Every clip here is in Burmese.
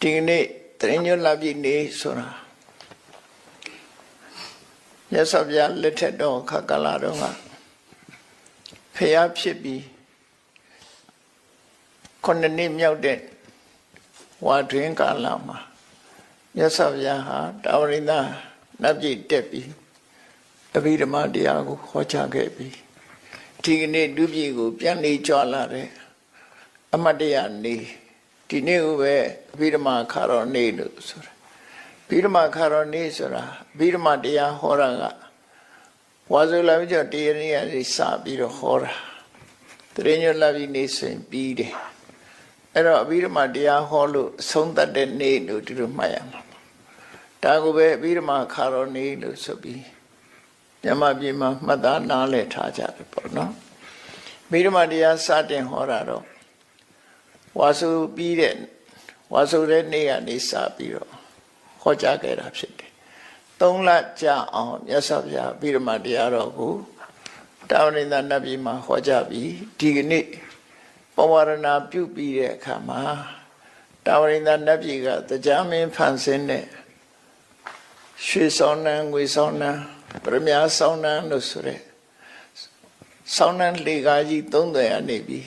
ဒီကနေ့တရင်ညွတ်လာပြီနေဆိုတာမြတ်စွာဘုရားလက်ထက်တော်ခက္ကလာတော်ကဖျားဖြစ်ပြီးခုနှစ်နှစ်မြောက်တဲ့ဝါတွင်ကာလမှာမြတ်စွာဘုရားဟာတာဝရိန္ဒနတ်ပြည်တက်ပြီးအဘိဓမ္မာတရားကိုဟောကြားခဲ့ပြီးဒီကနေ့ဒုပြည်ကို ပြန်နေကြွလာတဲ့အမတ်တရားနေ ဒီနေ့ကိုပဲအဘိဓမ္မာခါတော်နေလို့ဆိုတာအဘိဓမ္မာခါတော်နေဆိုတာအဘိဓမ္မာတရားဟောတာကဝါဇုလာမကျော်တရားနေ့ကနေစပြီးတော့ဟောတာတရင်ညွတ်လာပြီးနေဆိုရင်ပြီးတယ်အဲ့တော့အဘိဓမ္မာတရားဟောလို့အဆုံးသတ်တဲ့နေ့လို့ဒီလိုမှတ်ရမှာဒါကိုပဲအဘိဓမ္မာခါတော်နေလို့ဆိုပြီးမြန်မာပြည်မှာမှတ်သားနားလည်ထားကြတယ်ပေါ့နော်အဘိဓမ္မာတရားစတင်ဟောတာတော့ ဝါစုပြီးတဲ့ဝါစုတဲ့နေ့ကနေစပြီးတော့ဟောကြားခဲ့တာဖြစ်တယ်သုံးလကြာအောင်မြတ်စွာဘုရားအဘိဓမ္မာတရားတော်ကိုတာဝရိန္ဒနတ်ပြည်မှာဟောကြားပြီးဒီကနေ့ပဝရဏပြုပြီးတဲ့အခါမှာတာဝရိန္ဒနတ်ပြည်ကတရားမင်းဖန်ဆင်းတဲ့ရွှေဆောင်နှံငွေဆောင်နှံပရမညာဆောင်နှံလို့ဆိုတဲ့ဆောင်နှံလေကားကြီးသုံးတယ်အနေပြီး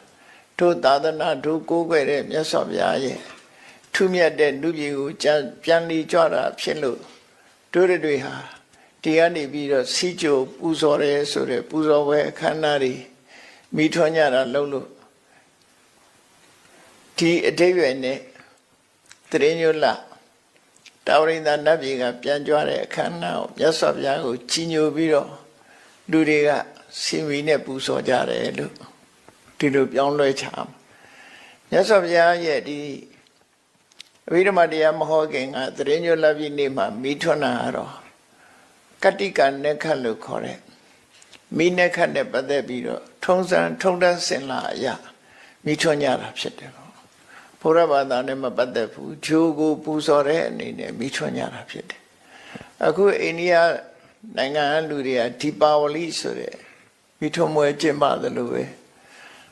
တို့သာသနာတို့ကိုးကွယ်တဲ့မြတ်စွာဘုရားရဲ့ထူးမြတ်တဲ့လူပြည်ကိုပြန်လီကြွတာဖြစ်လို့တို့တွေဟာဒီကနေပြီးတော့စီကြိုပူဇော်ရဲဆိုတဲ့ပူဇော်ပွဲအခမ်းအနားတွေမိထွန်းကြတာလုံးလို့ဒီအတိတ်ရွယ်နဲ့တရင်ညွလတာဝရိန္ဒနတ်ပြည်ကပြန်ကြွတဲ့အခမ်းအနားကိုမြတ်စွာဘုရားကိုကြီးညိုပြီးတော့လူတွေကစင်မီနဲ့ပူဇော်ကြတယ်လို့ ဒီလိုပြောင်းလဲချာမြတ်စွာဘုရားရဲ့ဒီအဘိဓမ္မာတရားမဟောခင်ကတရင်ညွလပြည်နေ့မှာမိထွန်းတာတော့ကတ္တိကနက္ခလို့ခေါ်တဲ့မိနက္ခနဲ့ပတ်သက်ပြီးတော့ထုံးစံထုံးတမ်းစင်လာအရာမိထွန်းကြတာဖြစ်တယ်ပေါ့ဘုရားဘာသာနဲ့မပတ်သက်ဘူးဂျိုးကိုပူဇော်တဲ့အနေနဲ့မိထွန်းကြတာဖြစ်တယ်အခုအိန္ဒိယနိုင်ငံလူတွေကဒီပါဝလိဆိုတဲ့မိထွန်းမွဲကျင့်ပါတယ်လို့ပဲ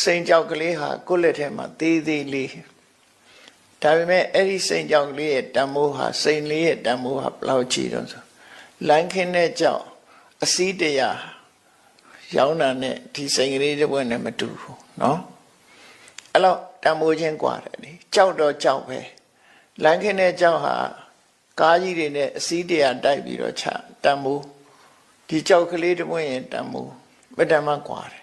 စိန်ကြောက်ကလေးဟာကိုယ့်လက်ထဲမှာသေးသေးလေးဒါပေမဲ့အဲ့ဒီစိန်ကြောက်ကလေးရဲ့တန်မိုးဟာစိန်လေးရဲ့တန်မိုးဟာဘယ်လောက်ကြီးတော့ဆိုလမ်းခင်းတဲ့ကြောက်အစည်းတရားရောင်းတာနဲ့ဒီစိန်ကလေးတစ်ပွင့်နဲ့မတူဘူးเนาะအဲ့တော့တန်မိုးချင်းกว่าတယ်လေကြောက်တော့ကြောက်ပဲလမ်းခင်းတဲ့ကြောက်ဟာကားကြီးတွေနဲ့အစည်းတရားတိုက်ပြီးတော့ချတန်မိုးဒီကြောက်ကလေးတစ်ပွင့်ရင်တန်မိုးမတန်မှกว่าတယ်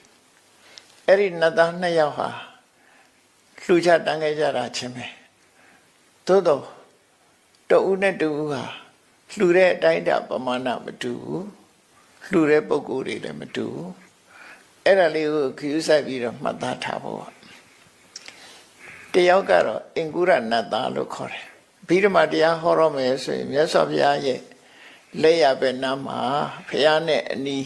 အဲ့ဒီနတ်သား2ယောက်ဟာလှူချတန်းခဲ့ကြတာချင်းပဲသို့တော့တဦးနဲ့တဦးဟာလှူတဲ့အတိုင်းတာပမာဏမတူဘူးလှူတဲ့ပုံကိုယ်တွေလည်းမတူဘူးအဲ့ဒါလေးကိုခရူးဆိုင်ပြီးတော့မှတ်သားထားဖို့တယောက်ကတော့အင်္ဂုရနတ်သားလို့ခေါ်တယ်ဘိဓမ္မာတရားဟောရမယ်ဆိုရင်မြတ်စွာဘုရားရဲ့လက်ရပဲနားမှာဘုရားနဲ့အနီး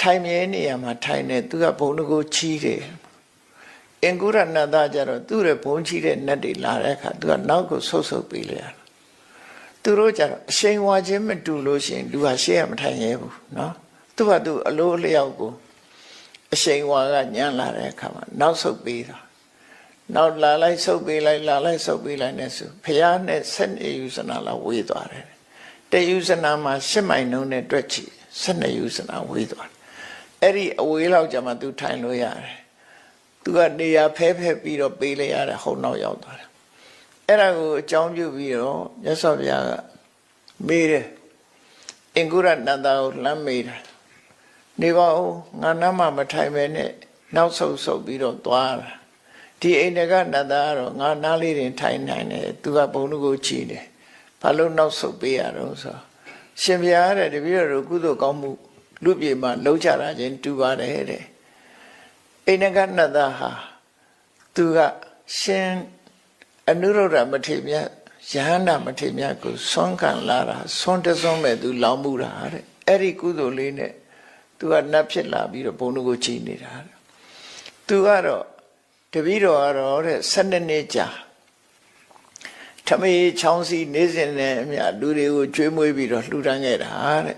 ထိုင်မြဲနေရမှာထိုင်နေသူကဘုံတကိုချီးတယ်အင်္ဂုရနတ်သားကျတော့သူ့ရဲ့ဘုံချီးတဲ့နတ်တွေလာတဲ့အခါသူကနောက်ကိုဆုတ်ဆုတ်ပေးလိုက်ရတယ်သူတို့ကြတော့အရှိန်ဝါခြင်းမတူလို့ရှိရင်လူဟာရှေ့ရမထိုင်ရဲဘူးเนาะသူကသူအလိုအလျောက်ကိုအရှိန်ဝါကညံ့လာတဲ့အခါမှာနောက်ဆုတ်ပေးတာနောက်လာလိုက်ဆုတ်ပေးလိုက်လာလိုက်ဆုတ်ပေးလိုက်နဲ့ဆိုဖះနဲ့ဆက်နေယူစနာလာဝေးသွားတယ်တယူစနာမှာရှစ်မိုင်နှုံးနဲ့တွက်ချီဆက်နေယူစနာဝေးသွားတယ် အဲ့ဒီအဝေးလောက်ကြမှာ तू ထိုင်လို့ရတယ် तू ကနေရာဖဲဖဲပြီးတော့ပေးလိုက်ရတယ်ဟုတ်နောက်ရောက်သွားတယ်အဲ့ဒါကိုအကြောင်းပြုပြီးတော့မြတ်စွာဘုရားကမေးတယ်အင်္ဂုရနန္ဒာကိုလမ်းမေးတယ်နေပါဦးငါနားမှာမထိုင်ပဲနဲ့နောက်ဆုတ်ဆုတ်ပြီးတော့သွားတာဒီအိန္ဒကနတ်သားကတော့ငါနားလေးတင်ထိုင်နိုင်တယ်သူကဘုံလူကိုချီတယ်ဘာလို့နောက်ဆုတ်ပေးရတော့ဆိုရှင်ဘုရားတဲ့တပည့်တော်ကုသိုလ်ကောင်းမှု လူပြေမှာလှုပ်ကြတာချင်းတူပါတယ်တဲ့အိန္ဒကနတ်သားဟာသူကရှင်အနုရုဒ္ဓမထေရမြတ်ယဟန္တာမထေရမြတ်ကိုဆွမ်းခံလာတာဆွမ်းတဆွမ်းမဲ့သူလောင်မှုတာတဲ့အဲ့ဒီကုသိုလ်လေးနဲ့သူကနတ်ဖြစ်လာပြီးတော့ဘုံတို့ကိုချိန်နေတာတဲ့သူကတော့တပည့်တော်ကတော့တဲ့12နှစ်ကြာထမေချောင်းစီနေစဉ်နဲ့အမြလူတွေကိုကျွေးမွေးပြီးတော့လှူဒန်းခဲ့တာတဲ့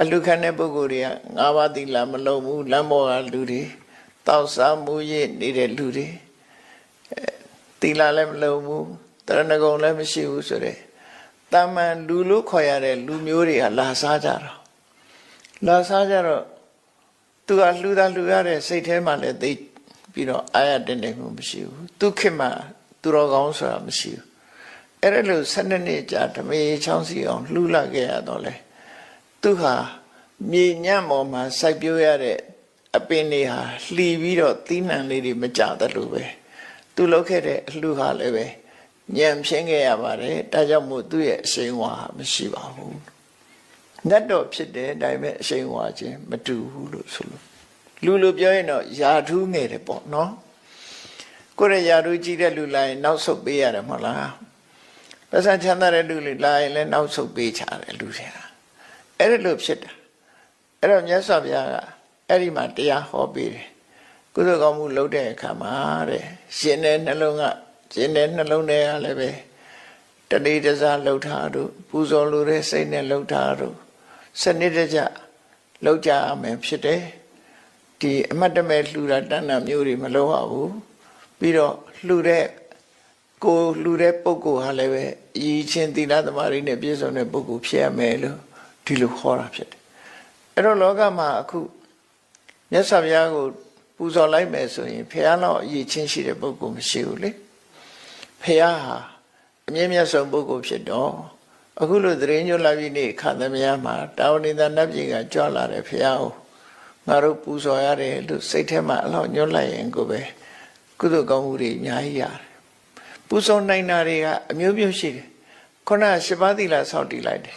အလူခံတဲ့ပုဂ္ဂိုလ်တွေကငါးပါးသီလာမလုံးဘူးလမ်းပေါ်ကလူတွေတောက်စားမှုရနေတဲ့လူတွေသီလာလည်းမလုံးဘူးတရဏဂုံလည်းမရှိဘူးဆိုတဲ့တာမန်လူလို့ခေါ်ရတဲ့လူမျိုးတွေကလာစားကြတော့လာစားကြတော့သူကလှူတာလှူရတဲ့စိတ်ထဲမှာလည်းသိပြီးတော့အာရတင်တယ်မှုမရှိဘူးသူခေတ်မှာသူတော်ကောင်းဆိုတာမရှိဘူးအဲ့ဒါလို့၁၂နှစ်ကြာဓမေချောင်းစီအောင်လှူလာခဲ့ရတော့လေ သူဟာမြေညံ့ပေါ်မှာစိုက်ပျိုးရတဲ့အပင်တွေဟာလှီပြီးတော့သီးနှံလေးတွေမကြတယ်လို့ပဲသူလုပ်ခဲ့တဲ့အလှူဟာလည်းပဲညံဖြင်းခဲ့ရပါတယ်ဒါကြောင့်မို့သူ့ရဲ့အရှိန်ဝါမရှိပါဘူးနတ်တော်ဖြစ်တယ်ဒါပေမဲ့အရှိန်ဝါခြင်းမတူဘူးလို့ဆိုလို့လူလိုပြောရင်တော့ယာထူးငယ်တယ်ပေါ့နော်ကိုယ်ရယာထူးကြီးတဲ့လူလာရင်နောက်ဆုတ်ပေးရတယ်မဟုတ်လားပတ်စံချမ်းသာတဲ့လူလူလာရင်လည်းနောက်ဆုတ်ပေးချတယ်လူတွေက အဲ့ဒါလို့ဖြစ်တာအဲ့တော့မြတ်စွာဘုရားကအဲ့ဒီမှာတရားဟောပေးတယ်ကုသိုလ်ကောင်းမှုလုပ်တဲ့အခါမှာတဲ့ရှင်တဲ့နှလုံးကရှင်တဲ့နှလုံးထဲကလည်းပဲတတိတစားလှုပ်ထားတို့ပူဇော်လိုတဲ့စိတ်နဲ့လှုပ်ထားတို့စနစ်တကျလှုပ်ကြရမယ်ဖြစ်တယ်ဒီအမတ်တမဲ့လှူတာတဏ္ဍမျိုးတွေမလုပ်ရဘူးပြီးတော့လှူတဲ့ကိုလှူတဲ့ပုဂ္ဂိုလ်ဟာလည်းပဲအည်ချင်းသီလသမารိနဲ့ပြည့်စုံတဲ့ပုဂ္ဂိုလ်ဖြစ်ရမယ်လို့ ဒီလိုခေါ်တာဖြစ်တယ်အဲ့တော့လောကမှာအခုမြတ်စွာဘုရားကိုပူဇော်လိုက်မယ်ဆိုရင်ဘုရားလောက်အည်ချင်းရှိတဲ့ပုဂ္ဂိုလ်မရှိဘူးလေဘုရားဟာအမြင့်မြတ်ဆုံးပုဂ္ဂိုလ်ဖြစ်တော့အခုလိုသတင်းညွှန်လာပြီးနေခါသမယမှာတာဝဏိတနတ်ပြည်ကကြွလာတယ်ဘုရားကိုငါတို့ပူဇော်ရတယ်လို့စိတ်ထဲမှာအလောက်ညွှန်လိုက်ရင်ကိုပဲကုသိုလ်ကောင်းမှုတွေအများကြီးရတယ်ပူဇော်နိုင်တာတွေကအမျိုးမျိုးရှိတယ်ခုနရှစ်ပါးသီလဆောက်တည်လိုက်တယ်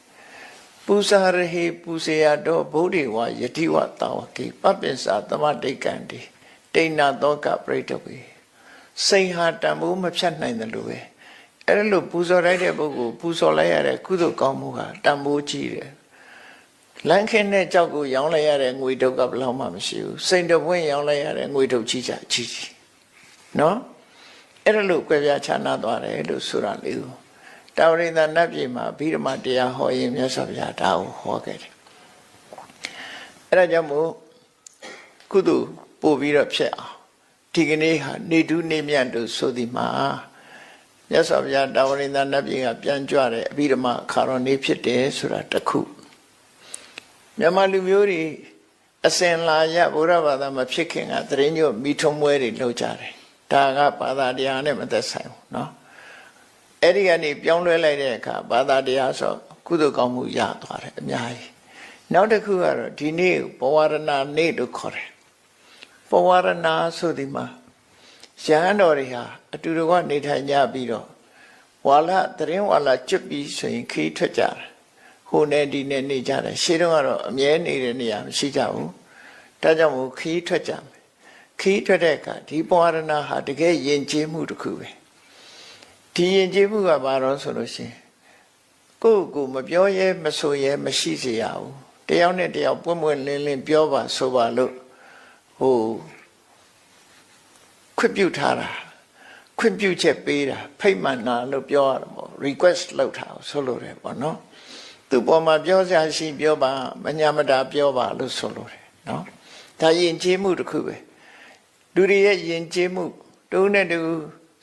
ပူ ဇာရဟေပူဇေယတော်ဗုဒ္ဓေဝယတိဝတာဝကေပပ္ပင်္စာသမတိတ်ကံတိတိဏ္ဏသောကပရိတဝေစိန်ဟာတန်ဖိုးမဖြတ်နိုင်တယ်လို့ပဲအဲ့ဒါလို့ပူဇော်လိုက်တဲ့ပုဂ္ဂိုလ်ပူဇော်လိုက်ရတဲ့ကုသိုလ်ကောင်းမှုဟာတန်ဖိုးကြီးတယ်လမ်းခင်းတဲ့ကြောက်ကိုရောင်းလိုက်ရတဲ့ငွေတုပ်ကဘယ်လောက်မှမရှိဘူးစိန်တပွင့်ရောင်းလိုက်ရတဲ့ငွေတုပ်ကြီးချာကြီးကြီးနော်အဲ့ဒါလို့ကြွယ်ပြခြားနာသွားတယ်လို့ဆိုတာလေးကို တာဝရိန္ဒနတ်ပြည်မှာဗိဓမာတရားဟောရင်မြတ်စွာဘုရားဒါကိုဟောခဲ့တယ်အဲ့ဒါကြောင့်မို့ကုသိုလ်ပို့ပြီးတော့ဖြစ်အောင်ဒီကနေ့ဟာနေတူးနေမြတ်တို့ဆိုဒီမှာမြတ်စွာဘုရားတာဝရိန္ဒနတ်ပြည်ကပြန်ကြွတဲ့အဘိဓမ္မာခါတော်နေ့ဖြစ်တယ်ဆိုတာတခုမြန်မာလူမျိုးတွေအစင်လာရဘုရားဘာသာမဖြစ်ခင်ကတရင်ညို့မိထုံးပွဲတွေလုပ်ကြတယ်ဒါကဘာသာတရားနဲ့မသက်ဆိုင်ဘူးเนาะ အဲ့ဒီကနေပြောင်းလဲလိုက်တဲ့အခါဘာသာတရားဆိုကုသိုလ်ကောင်းမှုရသွားတယ်အများကြီးနောက်တစ်ခုကတော့ဒီနေ့ဘဝရဏနေ့လို့ခေါ်တယ်ဘဝရဏဆိုဒီမှာရဟန်းတော်တွေဟာအတူတကွနေထိုင်ကြပြီးတော့ဝါလတရင်ဝါလကျွတ်ပြီးဆိုရင်ခီးထွက်ကြတယ်ဟိုနဲ့ဒီနဲ့နေကြတယ်ရှေးတုန်းကတော့အမြဲနေတဲ့နေရာမရှိကြဘူးဒါကြောင့်မို့ခီးထွက်ကြမယ်ခီးထွက်တဲ့အခါဒီပဝရဏဟာတကယ်ယဉ်ကျေးမှုတစ်ခုပဲ ဒီယဉ်ကျေးမှုကဘာတော့ဆိုလို့ရှိရင်ကိုယ့်ကိုမပြောရဲမဆိုရဲမရှိစေရဘူးတယောက်နဲ့တယောက်ပွင့်ပွင့်လင်းလင်းပြောပါဆိုပါလို့ဟိုခွင့်ပြုထားတာခွင့်ပြုချက်ပေးတာဖိတ်မှန်တာလို့ပြောရမှာ request လုပ်တာဆိုလို့တယ်ပေါ့နော်သူပေါ်မှာပြောစရာရှိပြောပါမညာမတာပြောပါလို့ဆိုလို့တယ်နော်ဒါယဉ်ကျေးမှုတစ်ခုပဲလူတွေရဲ့ယဉ်ကျေးမှုတူနဲ့တူ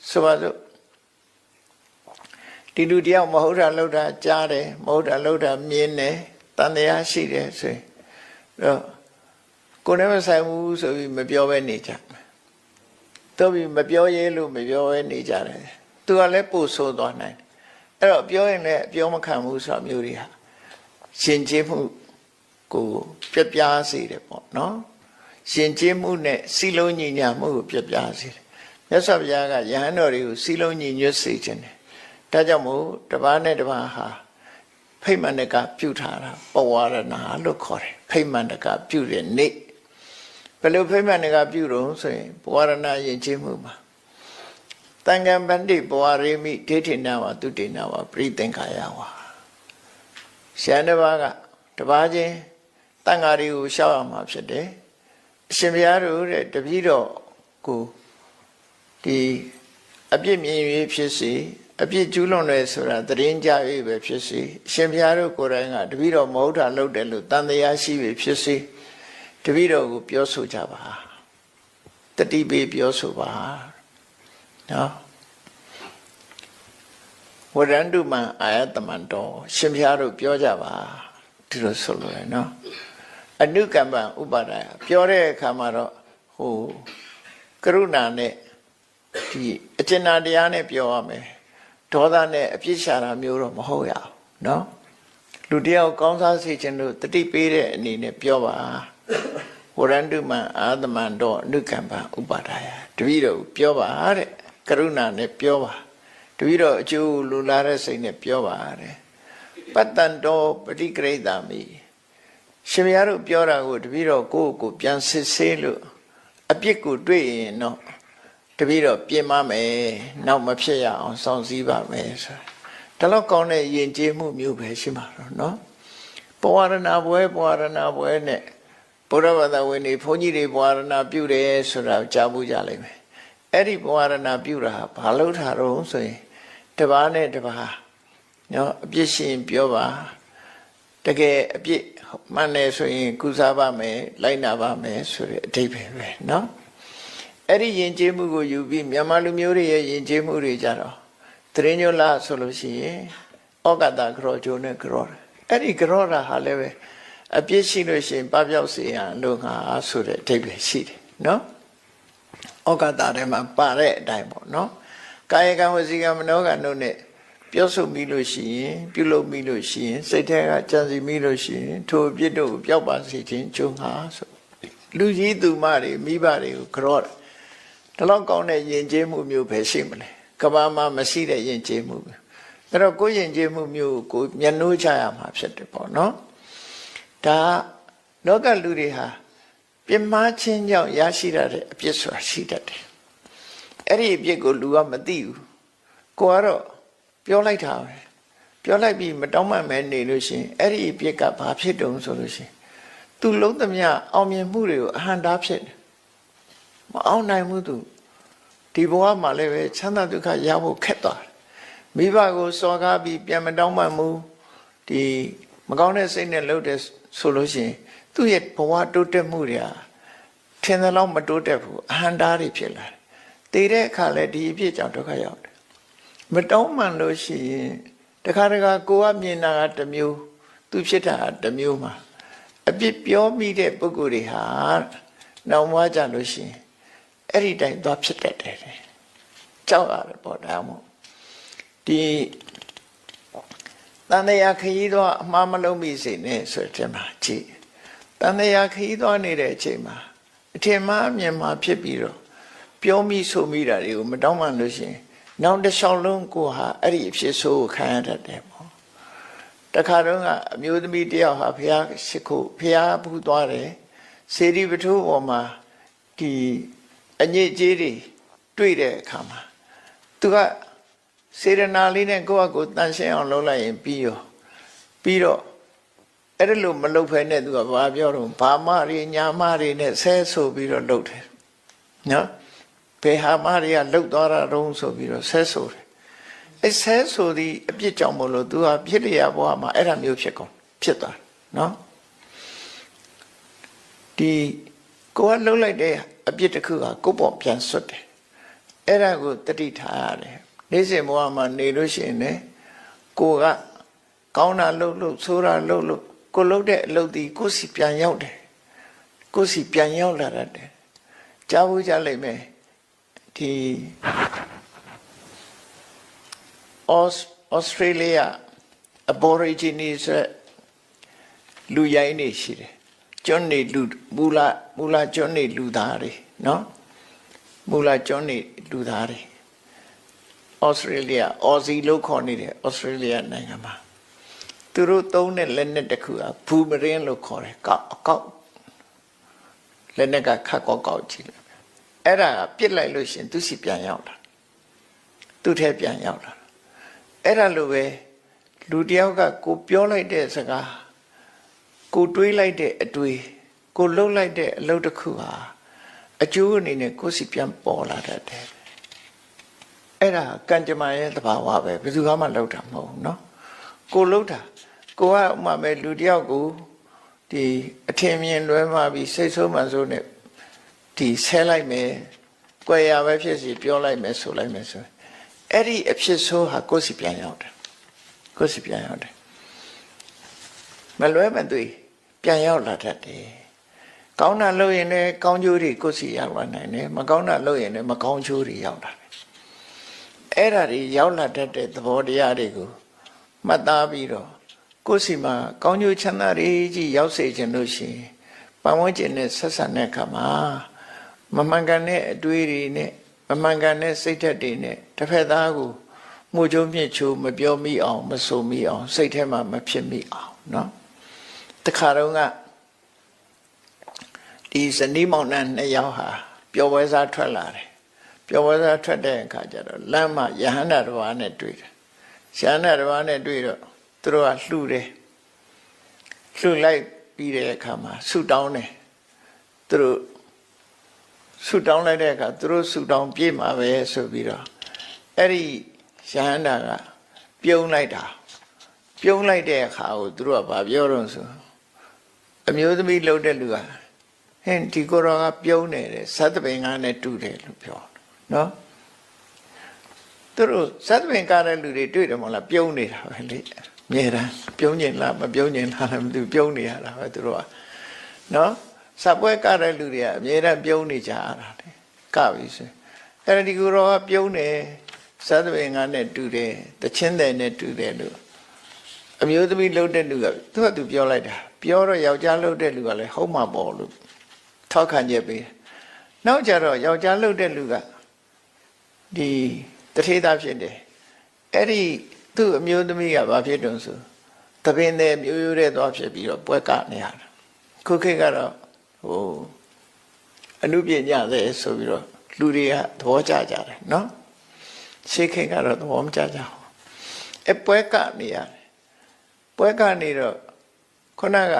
ဆိုပါစို့ ဒီလူတယောက်မဟုတ်တာလောက်တာကြားတယ်မဟုတ်တာလောက်တာမြင်တယ်တန်တရားရှိတယ်ဆိုရင်တော့ကိုယ်နဲ့မဆိုင်ဘူးဆိုပြီးမပြောဘဲနေကြတော့ပြီးမပြောရဲလို့မပြောဘဲနေကြတယ်သူကလည်းပို့ဆိုးသွားနိုင်အဲ့တော့ပြောရင်လည်းပြောမခံဘူးဆိုတာမျိုးတွေဟာရှင်ကျေးမှုကိုပြပြစေတယ်ပေါ့နော်ရှင်ကျေးမှုနဲ့စီလုံးညီညာမှုကိုပြပြစေတယ်မြတ်စွာဘုရားကယဟန်တော်တွေကိုစီလုံးညီညွတ်စေခြင်းတယ် ဒါကြောင့်မို့တပားနဲ့တပားဟာဖိမ္မန္တကပြုထားတာပဝရဏလို့ခေါ်တယ်ဖိမ္မန္တကပြုတဲ့နေ့ဘယ်လိုဖိမန္တကပြုတော့ဆိုရင်ပဝရဏယဉ်ကျေးမှုမှာတန်ခံပန္တိပဝရေမိဒိဋ္ဌိနာဝတုတေနာဝပရိသင်္ခာယဝရှမ်းတစ်ပါးကတပားချင်းတန်ဃာတွေကိုရှောက်ရမှာဖြစ်တယ်အရှင်ဘုရားတို့တဲ့တပည့်တော်ကိုဒီအပြစ်မြင်၍ဖြစ်စီ အပြစ်ကျူးလွန်တယ်ဆိုတာသတင်းကြ၍ပဲဖြစ်စီအရှင်ဘုရားတို့ကိုယ်တိုင်ကတပည့်တော်မဟုတ်တာလုပ်တယ်လို့တန်တရားရှိပြီဖြစ်စီတပည့်တော်ကိုပြောဆိုကြပါတတိပေးပြောဆိုပါနော်ဝရန္တုမံအာယတမန်တော်ရှင်ဘုရားတို့ပြောကြပါဒီလိုဆိုလို့ရနော်အနုကမ္ပဥပါဒာယပြောတဲ့အခါမှာတော့ဟိုကရုဏာနဲ့ဒီအကျဉ်းနာတရားနဲ့ပြောရမယ် ဒေါသနဲ့အပြစ်ရှာတာမျိုးတော့မဟုတ်ရအောင်နော်လူတယောက်ကောင်းစားစေခြင်းလို့တတိပေးတဲ့အနေနဲ့ပြောပါဝရန္တုမံအာသမံတော့အနုကမ္ပဥပါဒာယတပည့်တော်ပြောပါတဲ့ကရုဏာနဲ့ပြောပါတပည့်တော်အကျိုးလူလာတဲ့စိတ်နဲ့ပြောပါတဲ့ပတ္တန်တော်ပฏิကရိတာမိရှင်မရတို့ပြောတာကိုတပည့်တော်ကိုယ့်ကိုယ်ပြန်စစ်ဆေးလို့အပြစ်ကိုတွေ့ရင်တော့ တပည့်တော်ပြင်မမယ်နောက်မဖြစ်ရအောင်စောင့်စည်းပါမယ်ဆိုတာဒါတော့ကောင်းတဲ့ယဉ်ကျေးမှုမျိုးပဲရှိမှာတော့เนาะပဝရဏဘွဲပဝရဏဘွဲနဲ့ဘုရားဘာသာဝင်တွေဘုန်းကြီးတွေပဝရဏပြုတယ်ဆိုတာကြားဘူးကြလိမ့်မယ်အဲ့ဒီပဝရဏပြုတာဟာဘာလို့ထားတော့ဆိုရင်တပားနဲ့တပားเนาะအပြစ်ရှင်ပြောပါတကယ်အပြစ်မှန်တယ်ဆိုရင်ကုစားပါမယ်လိုက်နာပါမယ်ဆိုတဲ့အဓိပ္ပာယ်ပဲเนาะ အဲ့ဒီယဉ်ကျေးမှုကိုယူပြီးမြန်မာလူမျိုးတွေရဲ့ယဉ်ကျေးမှုတွေကြတော့တရင်ညိုလာဆိုလို့ရှိရင်ဩကတာကြောဂျိုနဲ့ကြောတယ်အဲ့ဒီကြောတာဟာလည်းပဲအပြစ်ရှိလို့ရှိရင်ပပျောက်စေရန်လို့ငါဆိုတဲ့အဓိပ္ပာယ်ရှိတယ်နော်ဩကတာထဲမှာပါတဲ့အတိုင်းပေါ့နော်ကာယကံဝစီကံမနောကံတို့ ਨੇ ပြောဆိုမိလို့ရှိရင်ပြုလုပ်မိလို့ရှိရင်စိတ်ထဲကကြံစီမိလို့ရှိရင်ထိုအပြစ်တို့ကိုပျောက်ပါစေခြင်းကျုံငါဆိုလူကြီးသူမတွေမိဘတွေကိုကြောတယ် ဒီလောက်ကောင်းတဲ့ယဉ်ကျေးမှုမျိုးပဲရှိမလဲကဘာမှာမရှိတဲ့ယဉ်ကျေးမှုပဲအဲ့တော့ကိုယ်ယဉ်ကျေးမှုမျိုးကိုမျက်နှိုးချရမှာဖြစ်တယ်ပေါ့နော်ဒါလောကလူတွေဟာပြင်းမာခြင်းကြောင့်ရရှိရတဲ့အပြစ်ဆိုတာရှိတတ်တယ်အဲ့ဒီအပြစ်ကိုလူကမသိဘူးကိုကတော့ပြောလိုက်တာပဲပြောလိုက်ပြီးမတောင်းမှန်မဲနေလို့ရှိရင်အဲ့ဒီအပြစ်ကဘာဖြစ်တုံဆိုလို့ရှိရင်သူလုံးသမျှအောင်မြင်မှုတွေကိုအဟံတားဖြစ်တယ် မအောင်နိုင်ဘူးသူဒီဘဝမှာလည်းပဲချမ်းသာဒုက္ခရဖို့ခက်သွားတယ်မိဘကိုစော်ကားပြီးပြန်မတောင်းမှမှုဒီမကောင်းတဲ့စိတ်နဲ့လုပ်တယ်ဆိုလို့ရှိရင်သူ့ရဲ့ဘဝတိုးတက်မှုတွေဟာထင်သလောက်မတိုးတက်ဘူးအဟံတားတွေဖြစ်လာတယ်တည်တဲ့အခါလဲဒီအဖြစ်ကြောင့်ဒုက္ခရောက်တယ်မတောင်းမှန်လို့ရှိရင်တခါတခါကိုကမြင်တာကတစ်မျိုး သူဖြစ်တာကတစ်မျိုးမှာအပြစ်ပြောမိတဲ့ပုဂ္ဂိုလ်တွေဟာနောက်မှကြလို့ရှိရင် အဲ့ဒီတိုင်းသွားဖြစ်တတ်တယ်ကြောက်ရတယ်ပေါ့ဒါမို့ဒီတန်တရာခရီးသွားအမှားမလုံးမိစေနဲ့ဆိုတဲ့မှာကြည့်တန်တရာခရီးသွားနေတဲ့အချိန်မှာအထင်မှားအမြင်မှာဖြစ်ပြီးတော့ပြောမိဆိုမိတာတွေကိုမတောင်းမှလို့ရှိရင်နောက်တစ်လျှောက်လုံးကိုဟာအဲ့ဒီအဖြစ်ဆိုးကိုခံရတတ်တယ်ပေါ့တခါတော့ကအမျိုးသမီးတယောက်ဟာဖះရှိခိုးဖះဘူးသွားတယ်စေတီပထိုးပေါ်မှာဒီ အညစ်အကြေးတွေတွေ့တဲ့အခါမှာသူကစေရနာလေးနဲ့ကိုယ့်အကိုတန်ရှင်းအောင်လုပ်လိုက်ရင်ပြီးရောပြီးတော့အဲ့ဒါလို့မလုပ်ဖဲနဲ့သူကဘာပြောတော့ဘာမတွေညာမတွေနဲ့ဆဲဆိုပြီးတော့လုပ်တယ်နော်ဘယ်ဟာမတွေကလှုပ်သွားတာတုံးဆိုပြီးတော့ဆဲဆိုတယ်အဲဆဲဆိုသည်အပြစ်ကြောင့်မလို့သူဟာဖြစ်ရဘဝမှာအဲ့ဒါမျိုးဖြစ်ကုန်ဖြစ်သွားတယ်နော်ဒီကိုကလှုပ်လိုက်တဲ့ အပြစ်တစ်ခုကကိုယ့်ပေါ်ပြန်ဆွတ်တယ်အဲ့ဒါကိုတတိထားရတယ်နေ့စဉ်ဘဝမှာနေလို့ရှိရင်လည်းကိုကကောင်းတာလှုပ်လို့ဆိုးတာလှုပ်လို့ကိုလှုပ်တဲ့အလုပ်ဒီကိုစီပြန်ရောက်တယ်ကိုစီပြန်ရောက်လာတတ်တယ်ကြားဘူးကြလိမ့်မယ်ဒီဩစတြေးလျ aborigines လူရိုင်းနေရှိတယ် ကျွန်းနေလူမူလာမူလာကျွန်းနေလူသားတွေနော်မူလာကျွန်းနေလူသားတွေဩစတြေးလျအော်စီလို့ခေါ်နေတယ်ဩစတြေးလျနိုင်ငံမှာသူတို့သုံးတဲ့လက်နက်တစ်ခုကဘူမရင်လို့ခေါ်တယ်ကောက်အကောက်လက်နက်ကခတ်ကောက်ကောက်ကြည့်လိုက်အဲ့ဒါကပြစ်လိုက်လို့ရှင်သူစီပြန်ရောက်တာသူ့ထဲပြန်ရောက်တာအဲ့ဒါလိုပဲလူတယောက်ကကိုပြောလိုက်တဲ့စကား ကိုတွေးလိုက်တဲ့အတွေးကိုလှုပ်လိုက်တဲ့အလုပ်တစ်ခုဟာအကျိုးအနေနဲ့ကိုယ်စီပြန်ပေါ်လာတတ်တယ်အဲ့ဒါကံကြမ္မာရဲ့သဘာဝပဲဘယ်သူမှလှုပ်တာမဟုတ်ဘူးเนาะကိုလှုပ်တာကိုကဥမာမဲ့လူတယောက်ကိုဒီအထင်မြင်လွဲမှာပြီးစိတ်ဆိုးမှန်ဆိုးနဲ့ဒီဆဲလိုက်မယ်ကြွယ်ရပဲဖြစ်စီပြောလိုက်မယ်ဆိုလိုက်မယ်ဆိုအဲ့ဒီအဖြစ်ဆိုးဟာကိုယ်စီပြန်ရောက်တယ်ကိုယ်စီပြန်ရောက်တယ် မလွဲမသွေ ပြန်ရောက်လာတတ်တယ်ကောင်းတာလုပ်ရင်လည်းကောင်းကျိုးတွေကိုယ်စီရောက်လာနိုင်တယ်မကောင်းတာလုပ်ရင်လည်းမကောင်းကျိုးတွေရောက်လာတယ်အဲ့ဒါတွေရောက်လာတတ်တဲ့သဘောတရားတွေကိုမှတ်သားပြီးတော့ကိုယ်စီမှာကောင်းကျိုးချမ်းသာတွေကြီးရောက်စေခြင်းလို့ရှိရင်ပတ်ဝန်းကျင်နဲ့ဆက်ဆံတဲ့အခါမှာမမှန်ကန်တဲ့အတွေးတွေနဲ့မမှန်ကန်တဲ့စိတ်ဓာတ်တွေနဲ့တစ်ဖက်သားကိုမှုချုံမြင့်ချိုးမပြောမိအောင်မဆိုမိအောင်စိတ်ထဲမှာမဖြစ်မိအောင်เนาะ တခါတော့ကဒီဇနီးမောင်နှံနှစ်ယောက်ဟာပျော်ပွဲစားထွက်လာတယ်ပျော်ပွဲစားထွက်တဲ့အခါကျတော့လမ်းမှာယဟန္တာတစ်ပါးနဲ့တွေ့တယ်ယဟန္တာတစ်ပါးနဲ့တွေ့တော့သူတို့ကလှူတယ်လှူလိုက်ပြီးတဲ့အခါမှာဆူတောင်းတယ်သူတို့ဆူတောင်းလိုက်တဲ့အခါသူတို့ဆူတောင်းပြေးမှာပဲဆိုပြီးတော့အဲ့ဒီယဟန္တာကပြုံးလိုက်တာပြုံးလိုက်တဲ့အခါကိုသူတို့ကဗာပြောတော့ဆို အမျိုးသမီးလှုပ်တဲ့လူကဟင်ဒီကိုယ်တော်ကပြုံးနေတယ်သတ္တပင်ကနဲ့တူတယ်လို့ပြောနော်သူတို့သတ္တပင်ကတဲ့လူတွေတွေ့တယ်မဟုတ်လားပြုံးနေတာပဲလေအမြဲတမ်းပြုံးကျင်လားမပြုံးကျင်လားလည်းမသိဘူးပြုံးနေရတာပဲသူတို့ကနော်စပွဲကတဲ့လူတွေကအမြဲတမ်းပြုံးနေကြရတာလေကပြီဆိုအဲ့ဒါဒီကိုယ်တော်ကပြုံးတယ်သတ္တပင်ကနဲ့တူတယ်တချင်းတယ်နဲ့တူတယ်လို့အမျိုးသမီးလှုပ်တဲ့လူကသူကသူပြောလိုက်တာ ပြောတော့ယောက်ျားလှုပ်တဲ့လူကလည်းဟုတ်မှာပေါ့လို့ထောက်ခံချက်ပေးတယ်နောက်ကြတော့ယောက်ျားလှုပ်တဲ့လူကဒီတထေးသားဖြစ်တယ်အဲ့ဒီသူ့အမျိုးသမီးကဘာဖြစ်တုံဆိုတပင်တဲ့မျိုးရိုးတဲ့သွားဖြစ်ပြီးတော့ပွဲကနေရတာခုခေတ်ကတော့ဟိုအနုပညာတဲ့ဆိုပြီးတော့လူတွေကသဘောကျကြတယ်နော်ရှေးခေတ်ကတော့သဘောမကျကြဘူးအပွဲကနေရတယ်ပွဲကနေတော့ ခုနက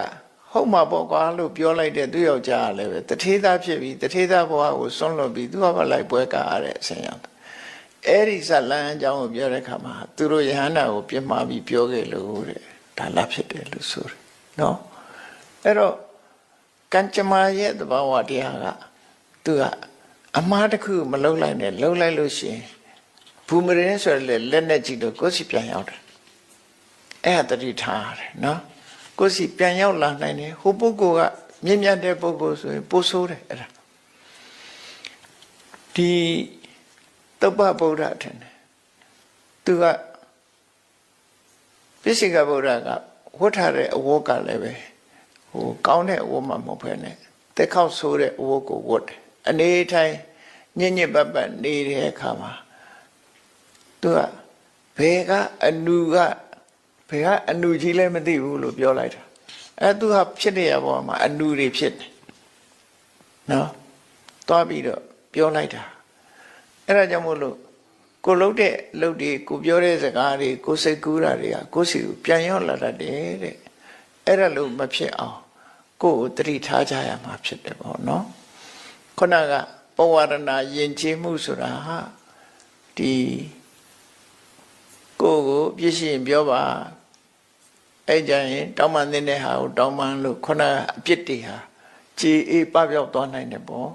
ဟုတ်မှာပေါ့ကွာလို့ပြောလိုက်တဲ့သူ့ယောက်ျားကလည်းပဲတထေးသားဖြစ်ပြီးတထေးသားဘဝကိုစွန့်လွတ်ပြီးသူကပဲလိုက်ပွဲကရတဲ့အဆင်ရောက်တယ်အဲ့ဒီဇလန်းအကြောင်းကိုပြောတဲ့အခါမှာသူတို့ယဟန္တာကိုပြစ်မှားပြီးပြောခဲ့လို့တဲ့ဒါလားဖြစ်တယ်လို့ဆိုတယ်နော်အဲ့တော့ကံကြမ္မာရဲ့သဘာဝတရားကသူကအမှားတစ်ခုမလုံလိုက်နဲ့လုံလိုက်လို့ရှိရင်ဘူမရင်ဆိုရလေလက်နဲ့ကြည့်လို့ကိုယ်စီပြန်ရောက်တယ်အဲ့ဒါတတိထားရတယ်နော် ကိုယ်စီပြန်ရောက်လာနိုင်တယ်ဟိုပုဂ္ဂိုလ်ကမြင့်မြတ်တဲ့ပုဂ္ဂိုလ်ဆိုရင်ပို့ဆိုးတယ်အဲ့ဒါဒီတုပ္ပဗုဒ္ဓထင်တယ်သူကပိစိကဗုဒ္ဓကဝတ်ထားတဲ့အဝတ်ကလည်းပဲဟိုကောင်းတဲ့အဝတ်မှမဟုတ်ဘဲနဲ့တက်ခေါက်ဆိုးတဲ့အဝတ်ကိုဝတ်တယ်အနေထိုင်ညင်ညစ်ပတ်ပတ်နေတဲ့အခါမှာသူကဘယ်ကအနုက ဘယ်ကအနုကြီးလဲမသိဘူးလို့ပြောလိုက်တာအဲသူဟာဖြစ်နေရပေါ်မှာအနုတွေဖြစ်တယ်နော်တွားပြီးတော့ပြောလိုက်တာအဲ့ဒါကြောင့်မို့လို့ကိုလှုပ်တဲ့လှုပ်တွေကိုပြောတဲ့စကားတွေကိုစိတ်ကူးတာတွေကကိုစီကိုပြန်ရောက်လာတတ်တယ်တဲ့အဲ့ဒါလို့မဖြစ်အောင်ကိုယ်ကိုတတိထားကြရမှာဖြစ်တယ်ပေါ့နော်ခုနကပဝရဏယဉ်ကျေးမှုဆိုတာဟာဒီကိုယ်ကိုပြည့်စုံပြောပါ အဲ့ကြရင်တောင်းပန်တဲ့ဟာကိုတောင်းပန်လို့ခုနကအပြစ်တွေဟာကြည်အေးပပြောက်သွားနိုင်တယ်ပေါ့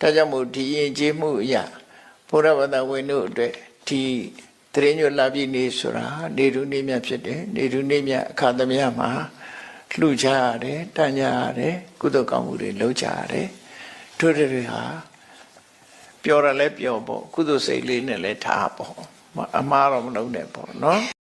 ဒါကြောင့်မို့ဒီယဉ်ကျေးမှုအရာဘုရားဘာသာဝင်တို့အတွက်ဒီတရင်ညွလာပြီနေဆိုတာနေတူနေမြဖြစ်တယ်နေတူနေမြအခါသမယမှာလှူကြရတယ်တန်ကြရတယ်ကုသိုလ်ကောင်းမှုတွေလုပ်ကြရတယ်တို့တွေဟာပြောရလဲပြောပေါ့ကုသိုလ်စိတ်လေးနဲ့လဲထားပေါ့အမှားတော့မလုပ်နဲ့ပေါ့နော်